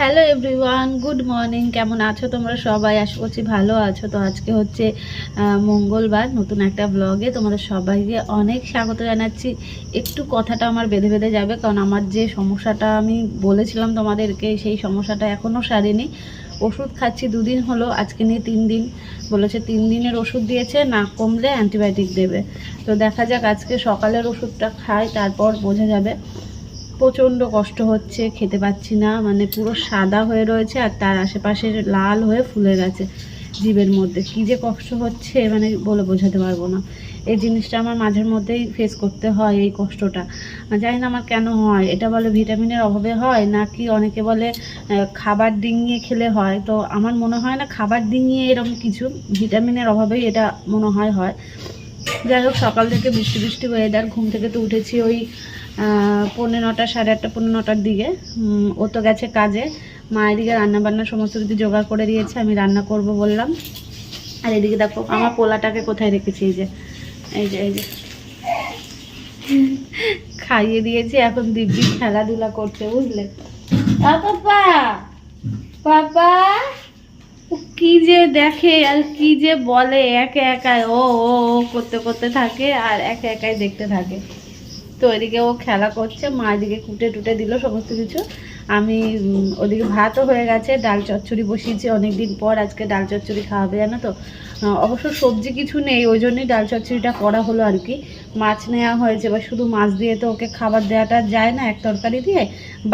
Hello everyone good morning কেমন আছো তোমরা সবাই? আশা করছি ভালো আছো। তো আজকে হচ্ছে মঙ্গলবার, নতুন একটা ব্লগে তোমাদের সবাইকে অনেক স্বাগত জানাচ্ছি। একটু কথাটা আমার বেঁধে বেঁধে যাবে, কারণ আমার যে সমস্যাটা আমি বলেছিলাম তোমাদেরকে, সেই সমস্যাটা এখনও সারেনি। ওষুধ খাচ্ছি দুদিন হলো, আজকে নিয়ে তিন দিন। বলেছে তিন দিনের ওষুধ দিয়েছে, না কমলে অ্যান্টিবায়োটিক দেবে। তো দেখা যাক, আজকে সকালের ওষুধটা খাই, তারপর বোঝা যাবে। প্রচণ্ড কষ্ট হচ্ছে, খেতে পাচ্ছি না মানে পুরো সাদা হয়ে রয়েছে আর তার আশেপাশে লাল হয়ে ফুলে গেছে জীবের মধ্যে। কী যে কষ্ট হচ্ছে মানে বলে বোঝাতে পারব না। এই জিনিসটা আমার মাঝের মধ্যেই ফেস করতে হয়, এই কষ্টটা। জানি না আমার কেন হয়, এটা বলে ভিটামিনের অভাবে হয়, নাকি অনেকে বলে খাবার ডিঙিয়ে খেলে হয়? তো আমার মনে হয় না খাবার ডিঙিয়ে এরকম কিছু, ভিটামিনের অভাবেই এটা মনে হয় হয়। যাই হোক, সকাল থেকে বৃষ্টি বৃষ্টি ওয়েদার ঘুম থেকে তো উঠেছি ওই পৌনে নটা সাড়ে আটটা পৌনে নটার দিকে। ও তো গেছে কাজে। মা এদিকে রান্না বান্না সমস্ত কিছু জোগাড় করে দিয়েছে আমি রান্না করব বললাম। আর এদিকে দেখো আমার পোলাটাকে কোথায় রেখেছি এই যে এই যে এই যে। খাইয়ে দিয়েছি এখন দিব্যি খেলাধুলা করছে বুঝলে? পাপা! পাপা! কি যে দেখে আর কি যে বলে একা একাই ও ও করতে করতে থাকে আর একা একাই দেখতে থাকে। তো এদিকে ও খেলা করছে, মা এদিকে কুটে টুটে দিল সমস্ত কিছু। আমি ওদিকে ভাতও হয়ে গেছে, ডাল চচ্চড়ি বসিয়েছি অনেকদিন পর, আজকে ডাল চচ্চড়ি খাওয়াবে, জানো তো? অবশ্য সবজি কিছু নেই, ওই জন্যই ডাল চচ্চড়িটা করা হলো আর কি। মাছ নেওয়া হয়েছে বা শুধু মাছ দিয়ে তো ওকে খাবার দেওয়াটা যায় না এক তরকারি দিয়ে।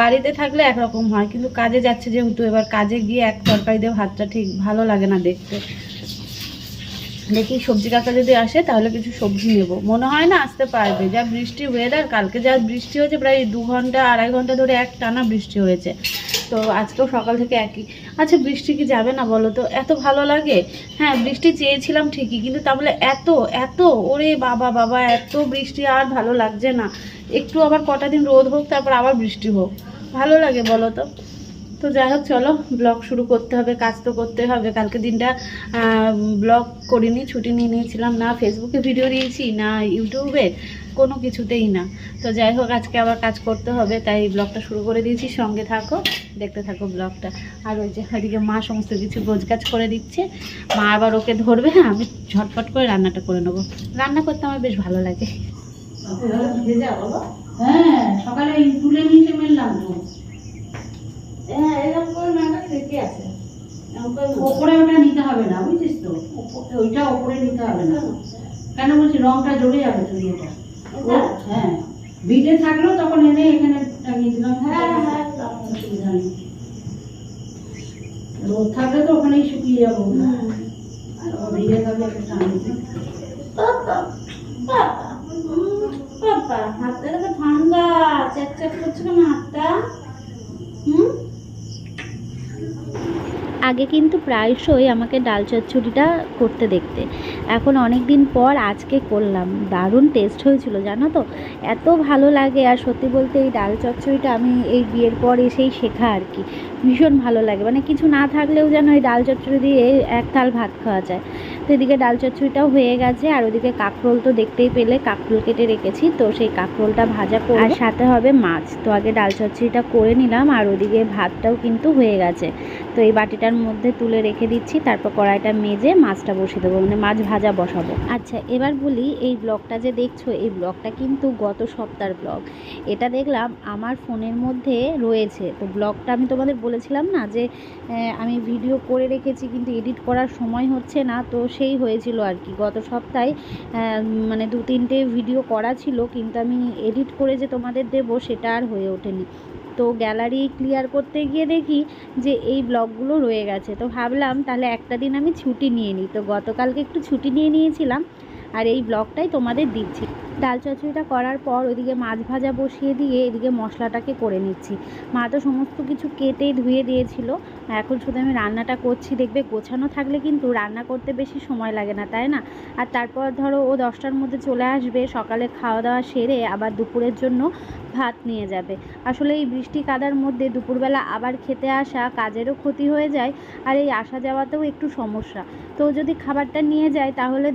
বাড়িতে থাকলে একরকম হয়, কিন্তু কাজে যাচ্ছে যেহেতু, এবার কাজে গিয়ে এক তরকারি দিয়ে ভাতটা ঠিক ভালো লাগে না দেখতে। দেখি সবজি কাকা যদি আসে, তাহলে কিছু সবজি নেব। মনে হয় না আসতে পারবে। যা বৃষ্টি ওয়েদার কালকে যা বৃষ্টি হয়েছে, প্রায় দু ঘণ্টা, আড়াই ঘণ্টা ধরে এক টানা বৃষ্টি হয়েছে। তো আজকেও সকাল থেকে একই। আচ্ছা বৃষ্টি কি যাবে না বলো তো? এত ভালো লাগে। হ্যাঁ বৃষ্টি চেয়েছিলাম ঠিকই, কিন্তু তা বলে এত এত, ওরে বাবা বাবা, এত বৃষ্টি আর ভালো লাগছে না। একটু আবার কটা দিন রোদ হোক, তারপর আবার বৃষ্টি হোক। ভালো লাগে বলো তো? তো যাই হোক, চলো ব্লগ শুরু করতে হবে, কাজ তো করতে হবে। কালকে দিনটা ব্লগ করিনি, ছুটি নিয়ে নিয়েছিলাম। না ফেসবুকে ভিডিও দিয়েছি, না ইউটিউবে কোনো কিছুতেই না। তো যাই হোক, আজকে আবার কাজ করতে হবে, তাই ব্লগটা শুরু করে দিয়েছি। সঙ্গে থাকো, দেখতে থাকো ব্লগটা আর ওই যে ওইদিকে মা সমস্ত কিছু গোছগাছ করে দিচ্ছে। মা আবার ওকে ধরবে হ্যাঁ আমি ঝটপট করে রান্নাটা করে নেব। রান্না করতে আমার বেশ ভালো লাগে। হ্যাঁ সকালে তুলে এসে মেললাম তো হ্যাঁ এরকম করে আছে না। ওপরে ওটা নিতে হবে না বুঝছিস তো? ওইটা ওপরে নিতে হবে না। কেন বলছি রংটা জ্বলে যাবে এটা? হ্যাঁ। ভিজে থাকলেও তখন এনে এখানে টাঙিয়ে দিলাম হ্যাঁ, হ্যাঁ, অসুবিধা নেই। রোদ থাকলে তো ওখানেই শুকিয়ে যাব। আর ভিজে থাকলে একটু টাঙিয়ে হাতটা ঠান্ডা চ্যাট চ্যাট করছে কেন হাতটা হুম আগে কিন্তু প্রায়শই আমাকে ডাল চচ্চড়িটা করতে দেখতে। এখন অনেক দিন পর আজকে করলাম। দারুণ টেস্ট হয়েছিল, জানো তো? এত ভালো লাগে আর সত্যি বলতে এই ডাল চচ্চড়িটা আমি এই বিয়ের পর এসেই শেখা আর কি। ভীষণ ভালো লাগে। মানে কিছু না থাকলেও যেন এই ডাল চচ্চড়ি দিয়ে এক থাল ভাত খাওয়া যায়। তো এদিকে ডাল চচ্চড়িটাও হয়ে গেছে আর ওদিকে কাঁকরোল তো দেখতেই পেলে কাঁকরোল কেটে রেখেছি তো সেই কাঁকরোলটা ভাজা করে আর সাথে হবে মাছ তো আগে ডাল চচ্চড়িটা করে নিলাম আর ওদিকে ভাতটাও কিন্তু হয়ে গেছে। তো এই বাটিটার মধ্যে তুলে রেখে দিচ্ছি তারপর কড়াইটা মেজে মাছটা বসিয়ে দেবো মানে মাছ ভাজা বসাবো। আচ্ছা এবার বলি এই ব্লগটা যে দেখছ এই ব্লগটা কিন্তু গত সপ্তাহের ব্লগ। এটা দেখলাম আমার ফোনের মধ্যে রয়েছে তো ব্লগটা আমি তোমাদের বলেছিলাম না যে আমি ভিডিও করে রেখেছি কিন্তু এডিট করার সময় হচ্ছে না তো সেই হয়েছিল আর কি। গত সপ্তাহে মানে দু তিনটে ভিডিও করা ছিল, কিন্তু আমি এডিট করে যে তোমাদের দেব, সেটা আর হয়ে ওঠেনি। তো গ্যালারি ক্লিয়ার করতে গিয়ে দেখি যে এই ব্লগগুলো রয়ে গেছে। তো ভাবলাম তাহলে একটা দিন আমি ছুটি নিয়ে নিই। তো গতকালকে একটু ছুটি নিয়ে নিয়েছিলাম। আর এই ব্লগটাই তোমাদের দিচ্ছি। ডাল চচ্চড়িটা করার পর ওইদিকে মাছ ভাজা বসিয়ে দিয়ে এদিকে মশলাটাকে করে নিচ্ছি। মা তো সমস্ত কিছু কেটে ধুয়ে দিয়েছিল। এখন শুধু আমি রান্নাটা করছি। দেখবে গোছানো থাকলে কিন্তু রান্না করতে বেশি সময় লাগে না, তাই না? আর তারপর ধরো ও দশটার মধ্যে চলে আসবে, সকালে খাওয়া দাওয়া সেরে আবার দুপুরের জন্য ভাত নিয়ে যাবে। আসলে এই বৃষ্টি কাদার মধ্যে দুপুরবেলা আবার খেতে আসা কাজেরও ক্ষতি হয়ে যায় আর এই আসা যাওয়াতেও একটু সমস্যা। তো যদি খাবারটা নিয়ে যায় তাহলে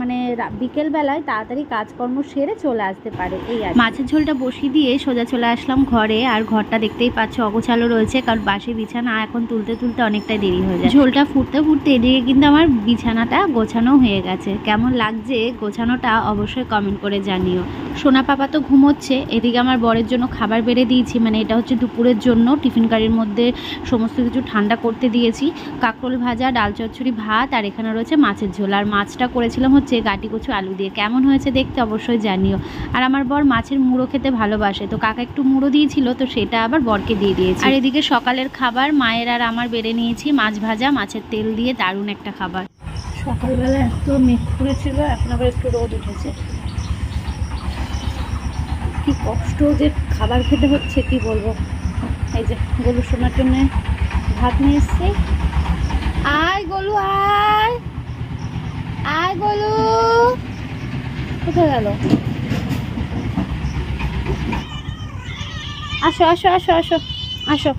মানে বিকেলবেলায় তাড়াতাড়ি কাজকর্ম সেরে চলে আসতে পারে, এই আর মাছের ঝোলটা বসিয়ে দিয়ে সোজা চলে আসলাম ঘরে, আর ঘরটা দেখতেই পাচ্ছ অগোছালো রয়েছে, কারণ বাসি বিছানা এখন তুলতে তুলতে অনেকটাই দেরি হয়ে যায়। ঝোলটা ফুটতে ফুটতে এদিকে কিন্তু আমার বিছানাটা গোছানো হয়ে গেছে। কেমন লাগছে গোছানোটা অবশ্যই কমেন্ট করে জানিও। সোনা পাপা তো ঘুমোচ্ছে, এদিকে আমার বরের জন্য খাবার বেড়ে দিয়েছি মানে এটা হচ্ছে দুপুরের জন্য, টিফিন কারির মধ্যে সমস্ত কিছু ঠান্ডা করতে দিয়েছি। কাঁকরোল ভাজা, ডাল চচ্চড়ি ভাত, আর এখানে রয়েছে মাছের ঝোল। আর মাছটা করেছিলাম হচ্ছে গাটি কচু আলু দিয়ে। কেমন হয়েছে দেখতে অবশ্যই জানিও। আর আমার বর মাছের মুড়ো খেতে ভালোবাসে। তো কাকা একটু মুড়ো দিয়েছিল, তো সেটা আবার বরকে দিয়ে দিয়েছি। আর এদিকে সকালের খাবার, মায়ের আর আমার বেড়ে নিয়েছি মাছ ভাজা, মাছের তেল দিয়ে দারুণ একটা খাবার। সকালবেলা এত মেঘ করেছিল, এখন আবার একটু রোদ উঠেছে। কি কষ্ট যে খাবার খেতে হচ্ছে, কি বলব? এই যে গরু শোনার জন্য ভাত নিয়ে এসছি। আয় গলু, আয়! আয় কোথায় গেল? আসো আসো আসো আসো আসো।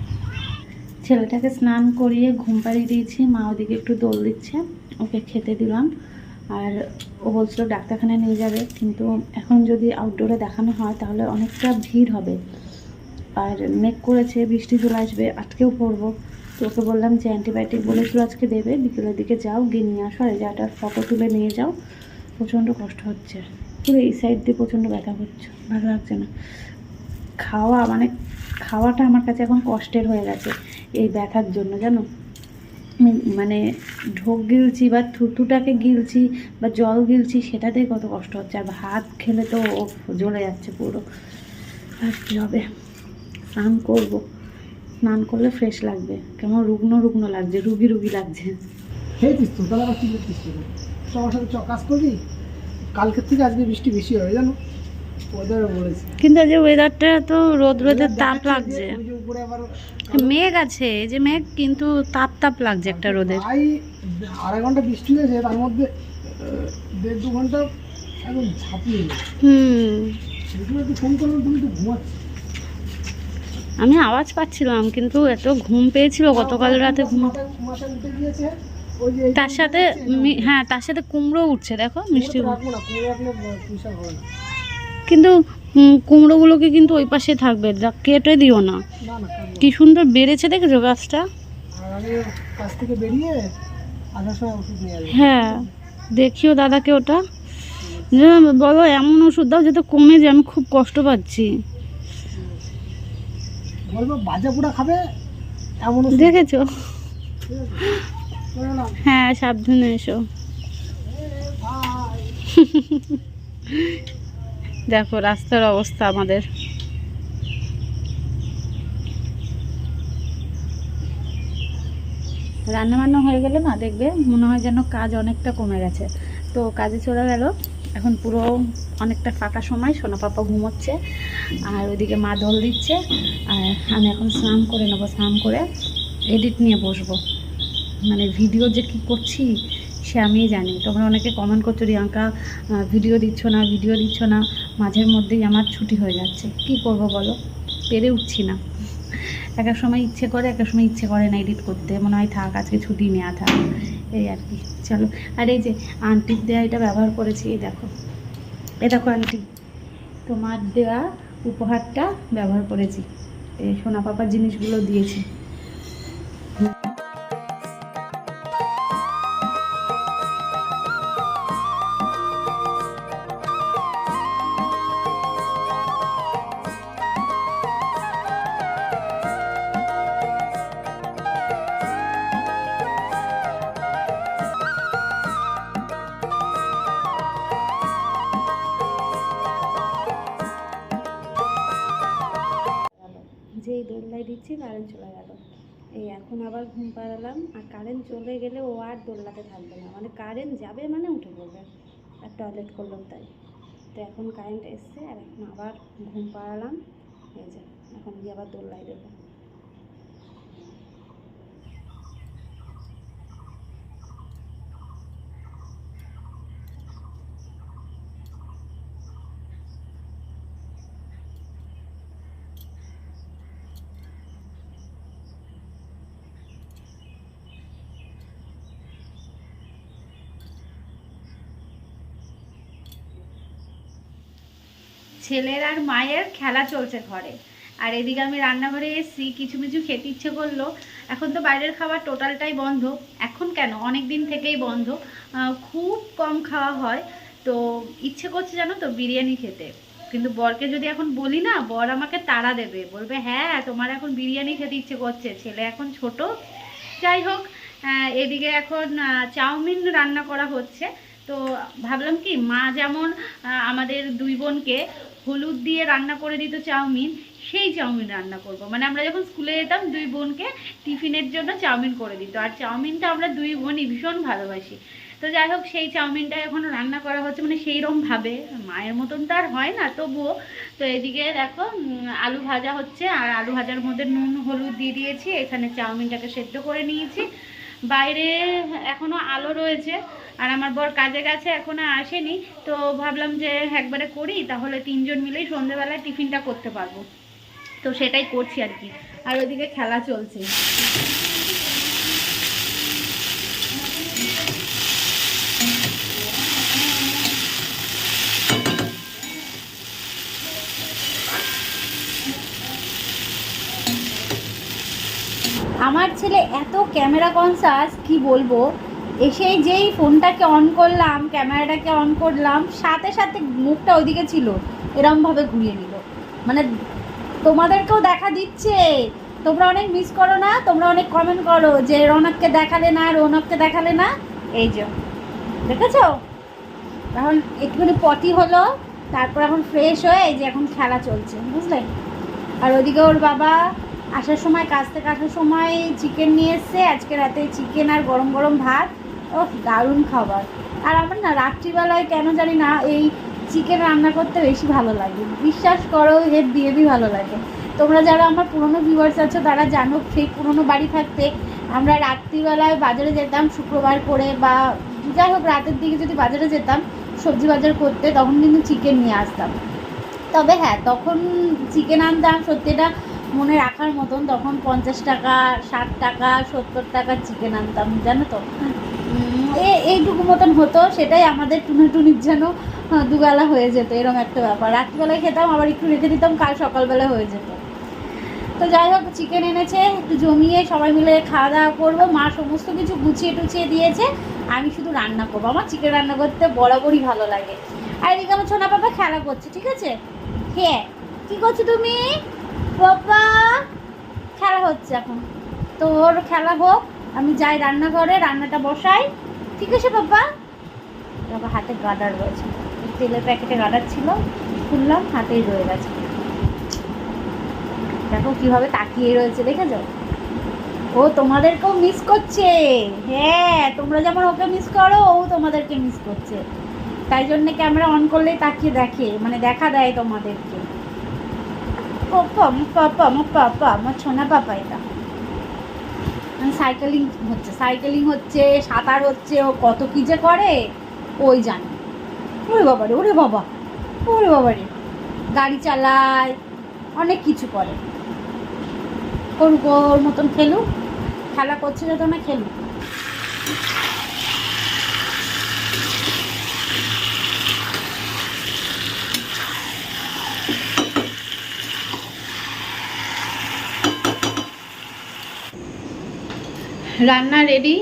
ছেলেটাকে স্নান করিয়ে ঘুম পাড়িয়ে দিয়েছি, মা ওদিকে একটু দোল দিচ্ছে, ওকে খেতে দিলাম। আর ও বলছিল ডাক্তারখানায় নিয়ে যাবে, কিন্তু এখন যদি আউটডোরে দেখানো হয়, তাহলে অনেকটা ভিড় হবে। আর মেঘ করেছে, বৃষ্টি চলে আসবে আজকেও পড়ব। তো ওকে বললাম যে অ্যান্টিবায়োটিক বলেছিল আজকে দেবে, বিকেলের দিকে যাও, গিয়ে নিয়ে আসো, আর জায়গাটার ফটো তুলে নিয়ে যাও। প্রচণ্ড কষ্ট হচ্ছে। পুরো এই সাইড দিয়ে প্রচণ্ড ব্যথা করছে, ভালো লাগছে না। খাওয়া মানে খাওয়াটা আমার কাছে এখন কষ্টের হয়ে গেছে এই ব্যথার জন্য, জানো? মানে ঢোক গিলছি বা থুতুটাকে গিলছি বা জল গিলছি সেটাতেই কত কষ্ট হচ্ছে। আর ভাত খেলে তো জ্বলে যাচ্ছে পুরো। আর কী হবে? স্নান করব। স্নান করলে ফ্রেশ লাগবে। কেমন রুগ্ন রুগ্ন লাগছে রুগী রুগী লাগছে। তো? তাহলে আবার কি করছিস সবার সাথে কাজ করবি? কালকের থেকে আজকে বৃষ্টি বেশি হবে জানো? কিন্তু যে ওয়েদারটা তো রোদ রোদের তাপ লাগছে। মেঘ আছে এই যে মেঘ কিন্তু তাপ তাপ লাগছে একটা রোদের। আড়াই ঘণ্টা বৃষ্টি হয়েছে তার মধ্যে দেড় দু ঘণ্টা একদম ঝাঁপিয়ে হুম। ফোন করলাম তুমি তো ঘুমাচ্ছি। আমি আওয়াজ পাচ্ছিলাম কিন্তু এত ঘুম পেয়েছিল গতকাল রাতে ঘুম তার সাথে হ্যাঁ তার সাথে কুমড়ো উঠছে দেখো মিষ্টি কিন্তু কুমড়োগুলোকে কিন্তু ওই পাশে থাকবে কেটে দিও না। কি সুন্দর বেড়েছে দেখেছ গাছটা? হ্যাঁ দেখিও দাদাকে ওটা। বলো এমন ওষুধ দাও যাতে কমে যায় আমি খুব কষ্ট পাচ্ছি। বলব বাজা পোড়া খাবে এমন দেখেছ? হ্যাঁ সাবধানে এসো। দেখো রাস্তার অবস্থা আমাদের। রান্না বান্না হয়ে গেলে না দেখবে মনে হয় যেন কাজ অনেকটা কমে গেছে। তো কাজে চলে গেল। এখন পুরো অনেকটা ফাঁকা সময় সোনা পাপা ঘুমোচ্ছে। আর ওইদিকে মা দোল দিচ্ছে, আর আমি এখন স্নান করে নেব, স্নান করে এডিট নিয়ে বসবো। মানে ভিডিও যে কি করছি, সে আমিই জানি। তোমরা অনেকে কমেন্ট করছ, রিয়াঙ্কা ভিডিও দিচ্ছ না ভিডিও দিচ্ছ না, মাঝের মধ্যেই আমার ছুটি হয়ে যাচ্ছে। কি করব বলো? পেরে উঠছি না। এক এক সময় ইচ্ছে করে, এক এক সময় ইচ্ছে করে না এডিট করতে। মনে হয় থাক, আজকে ছুটি, নেওয়া থাক। এই আর কি। চলো। আর এই যে আন্টির দেওয়া এটা ব্যবহার করেছি, এই দেখো। এ দেখো আন্টি তোমার দেওয়া উপহারটা ব্যবহার করেছি। এই সোনা পাপার জিনিসগুলো দিয়েছি। দিচ্ছি কারেন্ট চলে গেল। এই এখন আবার ঘুম পাড়ালাম, আর কারেন্ট চলে গেলে ও আর দোলনাতে থাকবে না। মানে কারেন্ট যাবে মানে উঠে পড়বে। আর টয়লেট করলাম তাই। তো এখন কারেন্ট এসছে, আর এখন আবার ঘুম পাড়ালাম। এই যে, এখন গিয়ে আবার দোলনায় দেবো। ছেলের আর মায়ের খেলা চলছে ঘরে। আর এদিকে আমি রান্নাঘরে এসেছি কিছু কিছু খেতে ইচ্ছে করল। এখন তো বাইরের খাবার টোটালটাই বন্ধ। এখন কেন? অনেক দিন থেকেই বন্ধ। খুব কম খাওয়া হয়। তো ইচ্ছে করছে জানো তো বিরিয়ানি খেতে। কিন্তু বরকে যদি এখন বলি না, বর আমাকে তাড়া দেবে। বলবে হ্যাঁ তোমার এখন বিরিয়ানি খেতে ইচ্ছে করছে। ছেলে এখন ছোট। যাই হোক এদিকে এখন চাউমিন রান্না করা হচ্ছে। তো ভাবলাম কি, মা যেমন আমাদের দুই বোনকে হলুদ দিয়ে রান্না করে দিত চাউমিন, সেই চাউমিন রান্না করব। মানে আমরা যখন স্কুলে যেতাম, দুই বোনকে টিফিনের জন্য চাউমিন করে দিত। আর চাউমিনটা আমরা দুই বোনই ভীষণ ভালোবাসি। তো যাই হোক, সেই চাউমিনটা এখন রান্না করা হচ্ছে মানে সেই রকম ভাবে। মায়ের মতন তো আর হয় না, তবুও। তো এদিকে দেখো আলু ভাজা হচ্ছে, আর আলু ভাজার মধ্যে নুন, হলুদ দিয়ে দিয়েছি। এখানে চাউমিনটাকে সেদ্ধ করে নিয়েছি। বাইরে এখনও আলো রয়েছে। আর আমার বর কাজে গেছে, এখনও আসেনি। তো ভাবলাম যে একবারে করি, তাহলে তিনজন মিলেই সন্ধেবেলায় টিফিনটা করতে পারব। তো সেটাই করছি আর কি। আর ওইদিকে খেলা চলছে। আমার ছেলে এত ক্যামেরা কনসাস, কি বলব? এসেই যেই ফোনটাকে অন করলাম, ক্যামেরাটাকে অন করলাম, সাথে সাথে মুখটা ওইদিকে ছিল। এরমভাবে ঘুরিয়ে নিল। মানে তোমাদেরকেও দেখা দিচ্ছে। তোমরা অনেক মিস করো না, তোমরা অনেক কমেন্ট করো যে রৌনককে দেখালে না, রৌনককে দেখালে না। এই যে, দেখেছ? এখন একটুখানি পটি হলো, তারপর এখন ফ্রেশ হয়ে এই যে এখন খেলা চলছে, বুঝলে? আর ওদিকে ওর বাবা আসার সময়, কাজ থেকে আসার সময় চিকেন নিয়ে এসছে। আজকে রাতে চিকেন আর গরম গরম ভাত। ও দারুণ খাবার। আর আমার না রাত্রিবেলায় কেন জানি না এই চিকেন রান্না করতে বেশি ভালো লাগে। বিশ্বাস করো, এর হেভি ভালো লাগে। তোমরা যারা আমার পুরনো ভিউয়ার্স আছো, তারা জানো সেই পুরনো বাড়ি থাকতে আমরা রাত্রিবেলায় বাজারে যেতাম, শুক্রবার করে বা যাই হোক, রাতের দিকে যদি বাজারে যেতাম, সবজি বাজার করতে, তখন কিন্তু চিকেন নিয়ে আসতাম। তবে হ্যাঁ তখন চিকেন আনতাম, সত্যিটা মনে রাখার মতন, তখন পঞ্চাশ টাকা, ষাট টাকা, সত্তর টাকা চিকেন আনতাম, জানো তো? এইটুকু মতন হতো সেটাই আমাদের টুনিটুনির যেন আহ, দুবেলা হয়ে যেত এরকম একটা ব্যাপার। রাত্রিবেলায় খেতাম আবার একটু রেখে দিতাম কাল সকালবেলা হয়ে যেত। তো যাই হোক চিকেন এনেছে একটু জমিয়ে সবাই মিলে খাওয়া দাওয়া করব। মা সমস্ত কিছু গুছিয়ে টুছিয়ে দিয়েছে আমি শুধু রান্না করব। আমার চিকেন রান্না করতে বরাবরই ভালো লাগে। আর এদিকে আমার ছোনা পাপা খেলা করছে ঠিক আছে? হ্যাঁ কি করছ তুমি? বাবা খেলা হচ্ছে এখন। তো ওর খেলা হোক আমি যাই রান্নাঘরে, রান্নাটা বসাই। ঠিক আছে, বাবা? বাবা, হাতে গার্ডার রয়েছে। তেলের প্যাকেটে গার্ডার ছিল, খুললাম, হাতেই রয়ে গেছে। দেখো কীভাবে তাকিয়ে রয়েছে, দেখেছ? ও তোমাদেরকেও মিস করছে। হ্যাঁ তোমরা যেমন ওকে মিস করো, ও তোমাদেরকে মিস করছে। তাই জন্য ক্যামেরা অন করলেই তাকিয়ে দেখে মানে দেখা দেয় তোমাদেরকে। পাপা আমার পাপা আমার পাপা, আমার ছোনা পাপা এটা। মানে সাইকেলিং হচ্ছে সাইকেলিং হচ্ছে, সাঁতার হচ্ছে, ও কত কী যে করে, ওই জানে। ওরে বাবা রে, ওরে বাবা ওরে বাবা রে। গাড়ি চালায়, অনেক কিছু করে। ওর মতন খেলুক, খেলা করছে যত না খেলুক। রান্না রেডি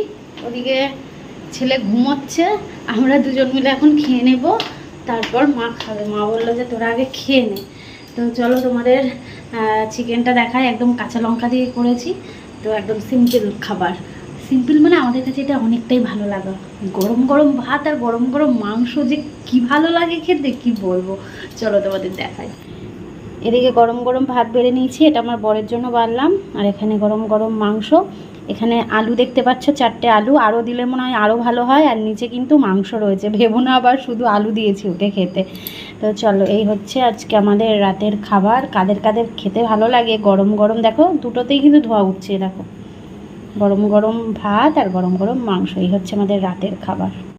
ওদিকে ছেলে ঘুমোচ্ছে। আমরা দুজন মিলে এখন খেয়ে নেব। তারপর মা খাবে। মা বলল যে, তোরা আগে খেয়ে নে। তো চলো তোমাদের চিকেনটা দেখায় একদম কাঁচা লঙ্কা দিয়ে করেছি। তো একদম সিম্পল খাবার। সিম্পল মানে আমাদের কাছে এটা অনেকটাই ভালো লাগা। গরম গরম ভাত আর গরম গরম মাংস যে কি ভালো লাগে খেতে, কি বলব? চলো তোমাদের দেখাই। এদিকে গরম গরম ভাত বেড়ে নিয়েছি। এটা আমার বরের জন্য বাড়লাম আর এখানে গরম গরম মাংস। এখানে আলু দেখতে পাচ্ছ, চারটে আলু, আরও দিলে মনে হয় আরও ভালো হয়, আর নিচে কিন্তু মাংস রয়েছে। ভেবো না আবার শুধু আলু দিয়েছি ওকে খেতে। তো চলো, এই হচ্ছে আজকে আমাদের রাতের খাবার। কাদের কাদের খেতে ভালো লাগে? গরম গরম, দেখো, দুটোতেই কিন্তু ধোয়া উঠছে, দেখো। গরম গরম ভাত আর গরম গরম মাংস, এই হচ্ছে আমাদের রাতের খাবার।